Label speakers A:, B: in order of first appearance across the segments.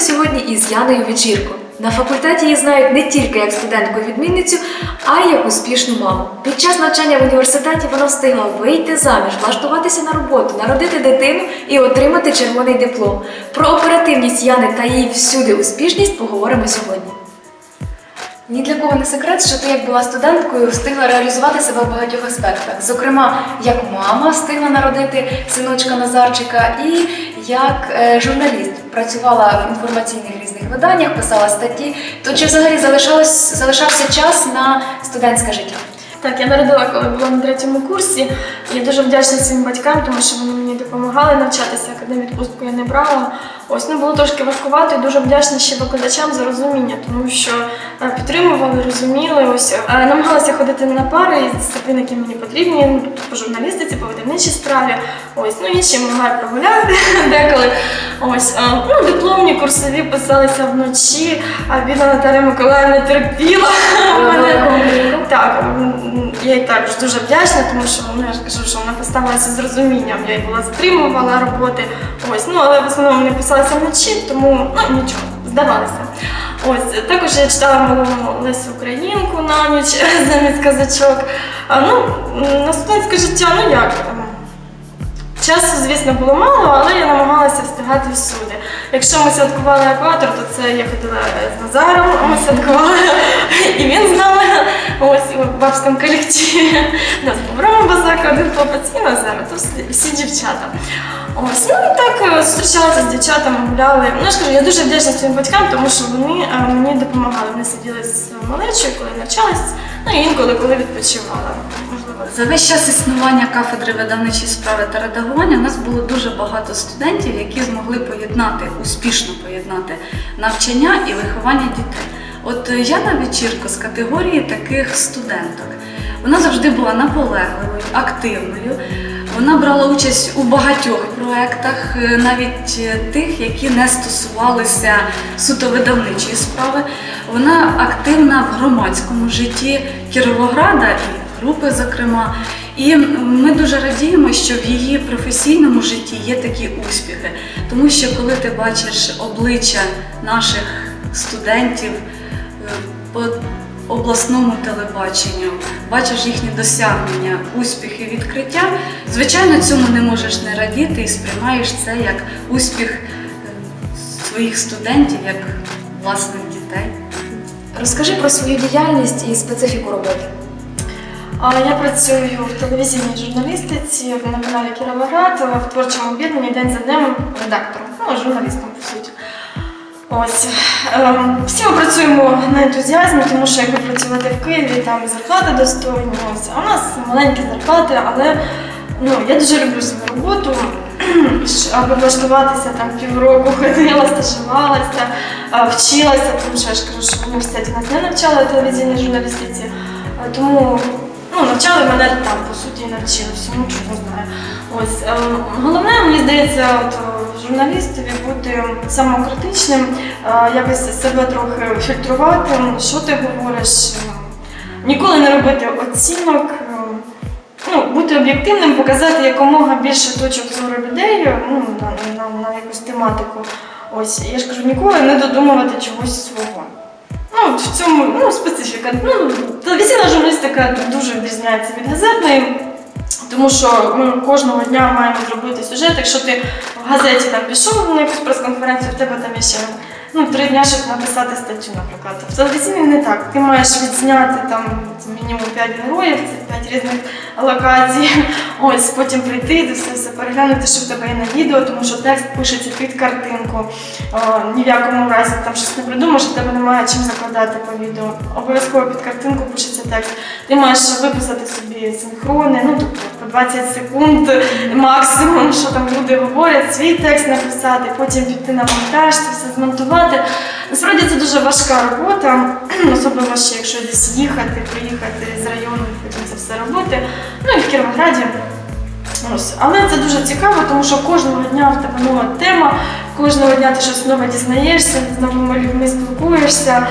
A: сьогодні із Яною Вечірко. На факультеті її знають не тільки як студентку-відмінницю, а й як успішну маму. Під час навчання в університеті вона встигла вийти заміж, влаштуватися на роботу, народити дитину і отримати червоний диплом. Про оперативність Яни та її всюди успішність поговоримо сьогодні. Ні для кого не секрет, що ти як була студенткою, встигла реалізувати себе в багатьох аспектах. Зокрема, як мама встигла народити синочка Назарчика, і як е, журналіст працювала в інформаційних різних виданнях, писала статті. То чи взагалі залишалось, залишався час на студентське життя?
B: Так, я народила, коли була на третьому курсі. Я дуже вдячна своїм батькам, тому що вони мені допомагали навчатися. Академію відпустку я не брала. Ось ну було трошки важкувато і дуже вдячна ще викладачам за розуміння, тому що е, підтримували, розуміли. Ось е, намагалася ходити на пари із дисциплін, які мені потрібні ну, по журналістиці, по видавничій справі. Ось ну інші могла прогуляти деколи. Ось е, ну дипломні курсові писалися вночі. А бідна Наталя Миколаївна терпіла. Так, я їй також дуже вдячна, тому що ну, ж кажу, що вона поставилася з розумінням. Я їй була затримувала роботи. Ось, ну але в основному не писалася вночі, тому ну нічого, здавалося. Ось також я читала малому Лесю Українку на ніч замість казачок. Ну на студентське життя, ну як. Часу, звісно, було мало, але я намагалася встигати всюди. Якщо ми святкували екватор, то це я ходила з Назаром, ми святкували, і він з нами ось у бабському колективі. У нас був Рома Базака, один хлопець і Назар, то всі, дівчата. Ось, ну і так е, зустрічалася з дівчатами, гуляли. Ну, я ж кажу, я дуже вдячна своїм батькам, тому що вони е, мені допомагали. Вони сиділи з малечою, коли навчалась, ну і інколи, коли відпочивала. Можливо,
C: За весь час існування кафедри видавничої справи та редагування у нас було дуже багато студентів, які змогли поєднати, успішно поєднати навчання і виховання дітей. От е, Яна Вечірко з категорії таких студенток. Вона завжди була наполегливою, активною. Вона брала участь у багатьох проєктах, е, навіть е, тих, які не стосувалися суто видавничої справи. Вона активна в громадському житті Кіровограда і групи, зокрема. І ми дуже радіємо, що в її професійному житті є такі успіхи, тому що коли ти бачиш обличчя наших студентів е, по обласному телебаченню, бачиш їхні досягнення, успіхи, відкриття, звичайно, цьому не можеш не радіти і сприймаєш це як успіх е, своїх студентів, як власних дітей.
A: Розкажи про свою діяльність і специфіку роботи.
B: Я працюю в телевізійній журналістиці на каналі Кіровоград в творчому об'єднанні день за днем редактором, ну, журналістом, по суті. Ось. Ем, Всі ми працюємо на ентузіазмі, тому що якби працювати в Києві, там зарплати достойні. Ось. А у нас маленькі зарплати, але ну, я дуже люблю свою роботу. Аби влаштуватися там півроку ходила, стажувалася, вчилася, тому що я ж кажу, що університеті нас не навчали телевізійній журналістиці. Тому ну, навчали мене там, по суті, навчили всьому, чому знаю. Ось ем, головне, мені здається, от е, журналістові бути самокритичним, е, якось себе трохи фільтрувати, що ти говориш, е, ніколи не робити оцінок. е, Ну, бути об'єктивним, показати якомога більше точок зору людей ну, на, на, на якусь тематику. Ось я ж кажу, ніколи не додумувати чогось свого. В цьому ну, специфіка. Ну, телевізійна журналістика дуже відрізняється від газетної, тому що ми кожного дня маємо зробити сюжет. Якщо ти в газеті там пішов на якусь прес-конференцію, в тебе там є ще ну, три дня, щоб написати статтю, наприклад. В телевізійній не так. Ти маєш відзняти там мінімум 5 героїв, це 5 різних локацій. Ось потім прийти, все, все переглянути, що в тебе є на відео, тому що текст пишеться під картинку. О, ні в якому разі там щось не придумаєш, в тебе немає чим закладати по відео. Обов'язково під картинку пишеться текст. Ти маєш виписати собі синхрони, ну тобто 20 секунд максимум, що там люди говорять, свій текст написати, потім піти на монтаж, це все змонтувати. Насправді це дуже важка робота, особливо ще якщо десь їхати, приїхати з району, потім це все робити. Ну і в Кіровограді. Ось. Але це дуже цікаво, тому що кожного дня в тебе нова тема, кожного дня ти щось нове дізнаєшся, з новими людьми спілкуєшся.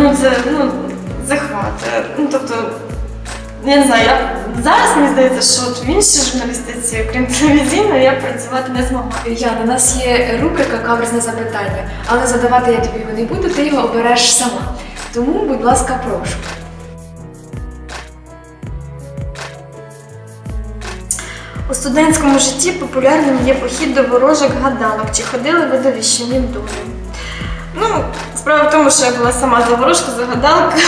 B: Ну, це ну, захват. Ну, тобто, я не знаю, я зараз мені здається, що в іншій журналістиці, крім телевізійної, я працювати не змогла.
A: Яна, у нас є рубрика Каверзне запитання, але задавати я тобі його не буду, ти його обереш сама. Тому, будь ласка, прошу.
B: У студентському житті популярним є похід до ворожок гадалок, чи ходили ви до віщунів долі. Ну, справа в тому, що я була сама за ворожку, за гадалку.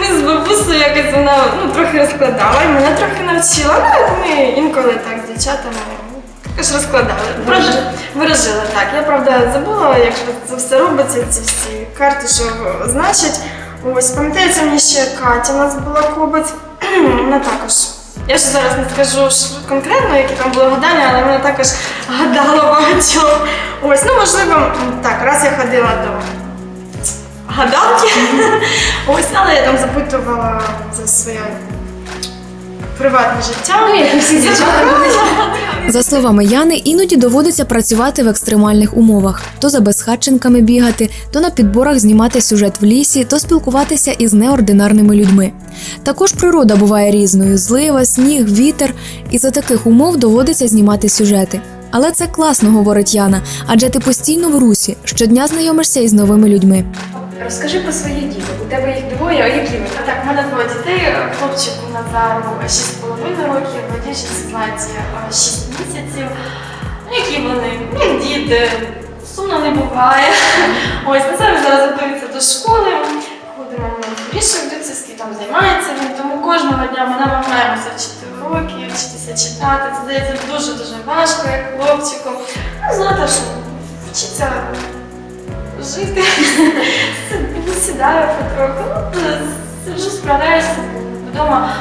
B: Ми з бабусею якось вона ну, трохи розкладала і мене трохи навчила. Ну, ми інколи так з дівчатами також розкладали. Правда, виражила так. Я правда забула, як це все робиться, ці всі карти, що значить. Ось, пам'ятається мені ще Катя, у нас була кобець. Вона також. Я ж зараз не скажу конкретно, які там були гадання, але вона також гадала багатьох. Ось, ну можливо, так, раз я ходила до гадалки. Ось, але я там запитувала за своє приватне життя.
A: Ну, як всі дівчата.
D: За словами Яни, іноді доводиться працювати в екстремальних умовах: то за безхатченками бігати, то на підборах знімати сюжет в лісі, то спілкуватися із неординарними людьми. Також природа буває різною: злива, сніг, вітер, і за таких умов доводиться знімати сюжети. Але це класно, говорить Яна, адже ти постійно в русі, щодня знайомишся із новими людьми.
A: Розкажи про своїх діток. У тебе їх двоє, а які вони?
B: Так, в мене двоє дітей. Хлопчику Назару 6,5 років, дівчинці Світлаті 6 місяців. Ну, Які вони? Як діти, сумно не буває. Ось Назар зараз готується до школи. Ходимо в рішок дитинський, там займається він, тому кожного дня ми намагаємося вчити уроки, вчитися читати. Це здається дуже-дуже важко, як хлопчику. Ну, знати, що вчиться жити. Це сідаю потроху. Ну, вже справляєшся вдома.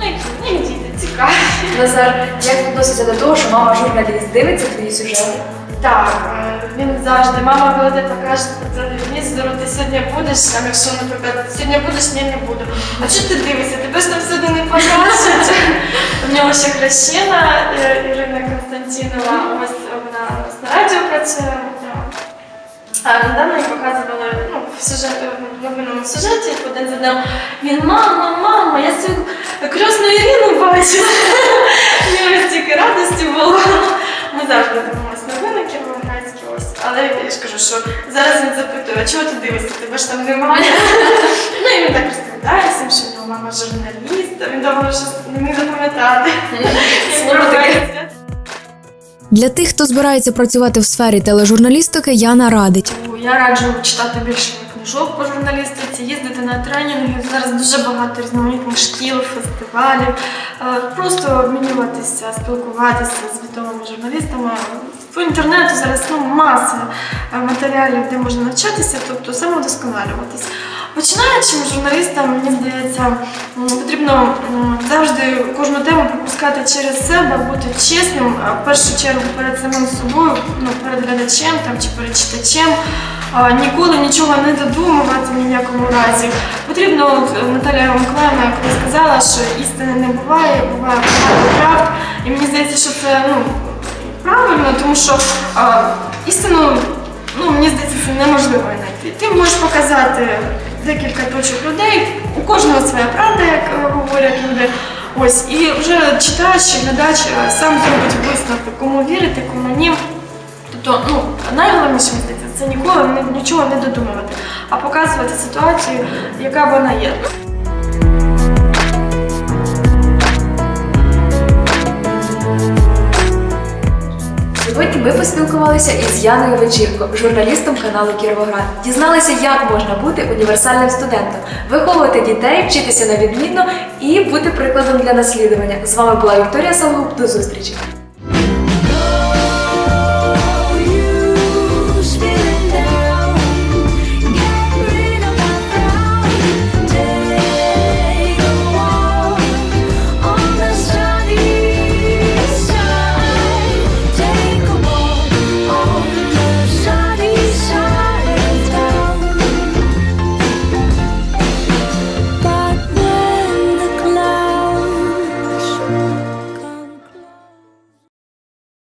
B: Ну, ну, діти, цікаві.
A: Назар, як відноситься до того, що мама журналіст дивиться твої сюжети?
B: Так, е, він завжди, мама, коли ти покажеш по телевізору, ти сьогодні будеш, там, якщо, наприклад, сьогодні будеш, ні, не буду. А що ти дивишся? Тебе ж там сьогодні не покажуть. У нього ще хрещена е, Ірина Константинова, ось вона на радіо працює. А недавно їй показували ну, в, сюжет, в новинному сюжеті один за днем. Він мама, мама, я свою красну Ірину бачу. Мені стільки радості було. Ми завжди дивимося новини кіровоградські ось. Але я ж кажу, що зараз він запитує, а чого ти дивишся? Тебе ж там немає. Ну і він так розповідає всім, що його мама журналіст, він довго не міг запам'ятати.
D: Для тих, хто збирається працювати в сфері тележурналістики, Яна радить.
B: Я раджу читати більше книжок по журналістиці, їздити на тренінги. Зараз дуже багато різноманітних шкіл, фестивалів. Е, Просто обмінюватися, спілкуватися з відомими журналістами. По інтернету зараз ну, маса е, матеріалів, де можна навчатися, тобто самодосконалюватись. Починаючим журналістам, мені здається, потрібно завжди кожну тему пропускати через себе, бути чесним, в першу чергу перед самим собою, ну, перед глядачем там, чи перед читачем. Ніколи нічого не додумувати ні в якому разі. Потрібно, от Наталя Миколаївна коли сказала, що істини не буває, буває багато правд. І мені здається, що це ну, правильно, тому що а, істину, ну, мені здається, це неможливо знайти. Ти можеш показати декілька точок людей, у кожного своя правда, як е, говорять люди. Ось, і вже читач, глядач е, сам зробить висновки, кому вірити, кому ні. Тобто, ну, найголовніше здається, це ніколи ні- нічого не додумувати, а показувати ситуацію, яка вона є.
A: Сьогодні ми поспілкувалися із Яною Вечірко, журналістом каналу Кіровоград. Дізналися, як можна бути універсальним студентом, виховувати дітей, вчитися на відмінно і бути прикладом для наслідування. З вами була Вікторія Солгуб. До зустрічі!